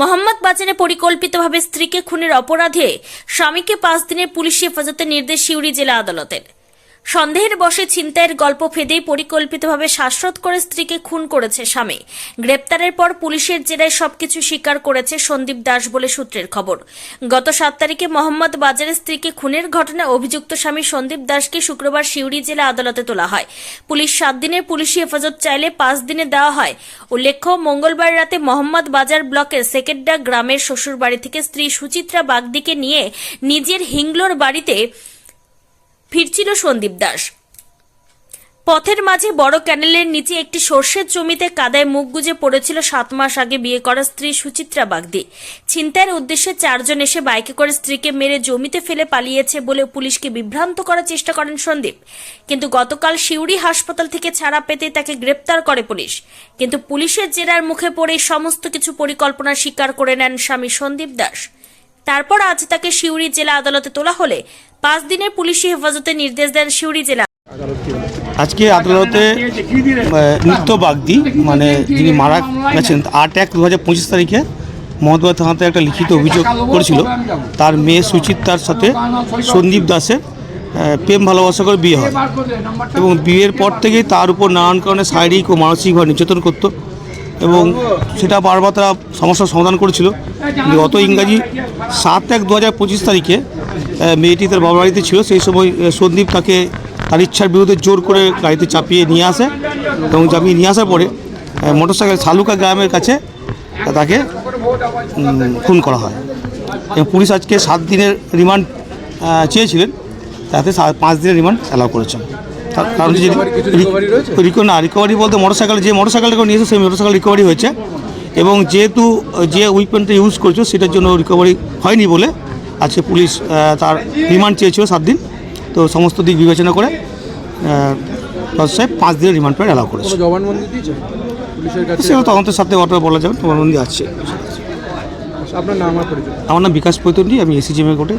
মোহাম্মদ বাজারে পরিকল্পিতভাবে স্ত্রীকে খুনের অপরাধে স্বামীকে পাঁচ দিনের পুলিশ হেফাজতের নির্দেশ সিউড়ি জেলা আদালতের। সন্দেহের বসে ছিনতাইয়ের গল্প ফেদেই পরিকল্পিতভাবে শ্বাসরোধ করে স্ত্রীকে খুন করেছে স্বামী। গ্রেপ্তারের পর পুলিশের জেরায় সবকিছু স্বীকার করেছে সন্দীপ দাস বলে সূত্রের খবর। গত সাত তারিখে মোহাম্মদ বাজারের স্ত্রীকে খুনের ঘটনায় অভিযুক্ত স্বামী সন্দীপ দাসকে শুক্রবার সিউড়ি জেলা আদালতে তোলা হয়। পুলিশ সাত দিনের পুলিশি হেফাজত চাইলে পাঁচ দিনে দেওয়া হয়। উল্লেখ্য, মঙ্গলবার রাতে মোহাম্মদ বাজার ব্লকের সেকেন্ডা গ্রামের শ্বশুর বাড়ি থেকে স্ত্রী সুচিত্রা বাগদিকে নিয়ে নিজের হিংলোর বাড়িতে ফিরছিল সন্দীপ দাস। পথের মাঝে বড় ক্যানেলের নিচে একটি সর্ষের জমিতে কাদায় মুখ গুজে পড়েছিল সাত মাস আগে বিয়ে করা স্ত্রী সুচিত্রা বাগদি। ছিনতাইয়ের উদ্দেশ্যে চারজন এসে বাইকে করে স্ত্রীকে মেরে জমিতে ফেলে পালিয়েছে বলে পুলিশকে বিভ্রান্ত করার চেষ্টা করেন সন্দীপ। কিন্তু গতকাল সিউড়ি হাসপাতাল থেকে ছাড়া পেতে তাকে গ্রেপ্তার করে পুলিশ। কিন্তু পুলিশের জেরার মুখে পড়ে সমস্ত কিছু পরিকল্পনা স্বীকার করে নেন স্বামী সন্দীপ দাস। তারপর আজ তাকে সিউড়ি জেলা আদালতে তোলা হলে পাঁচ দিনের পুলিশি হেফাজতে নির্দেশ দেন সিউড়ি জেলা। আজকে আদালতে নিত্য বাগদি মানে যিনি মারা গেছেন, আট এক দু হাজার পঁচিশ তারিখে মহদবা থানাতে একটা লিখিত অভিযোগ করেছিল। তার মেয়ে সুচিত্রার সাথে সন্দীপ দাসের প্রেম ভালোবাসা করে বিয়ে হয়। এবং বিয়ের পর থেকেই তার উপর নানান কারণে শারীরিক ও মানসিকভাবে নির্যাতন করতো। এবং সেটা বারবার তারা সমস্যার সমাধান করেছিল। গত ইংরাজি সাত এক দু হাজার পঁচিশ তারিখে মেয়েটি তার বাবার বাড়িতে ছিল, সেই সময় সন্দীপ তাকে তার ইচ্ছার বিরুদ্ধে জোর করে গাড়িতে চাপিয়ে নিয়ে আসে এবং চাপিয়ে নিয়ে আসার পরে মোটর সাইকেল শালুকা গ্রামের কাছে তাকে খুন করা হয়। পুলিশ আজকে সাত দিনের রিমান্ড চেয়েছিলেন, তাতে পাঁচ দিনের রিমান্ড অ্যালাউ করেছেন। কারণ যে রিকো না রিকভারি বলতে মোটর সাইকেল যে মোটর সাইকেলটা নিয়েছে সেই মোটর সাইকেল রিকভারি হয়েছে। এবং যেহেতু যে উইপেনটা ইউজ করছ সেটার জন্য রিকভারি হয়নি বলে আজকে পুলিশ তার রিমান্ড চেয়েছিল সাত দিন। তো সমস্ত দিক বিবেচনা করে সাহেব পাঁচ দিনের রিমান্ড পেয়ে অ্যালাউ করেছে। জবানবন্দি সেটা তদন্তের সাথে অটো বলা যাবে তদন্তি আছে। আপনার নাম আমার নাম বিকাশ পৈতন্ডি আমি এসিজিএমএ কোর্টে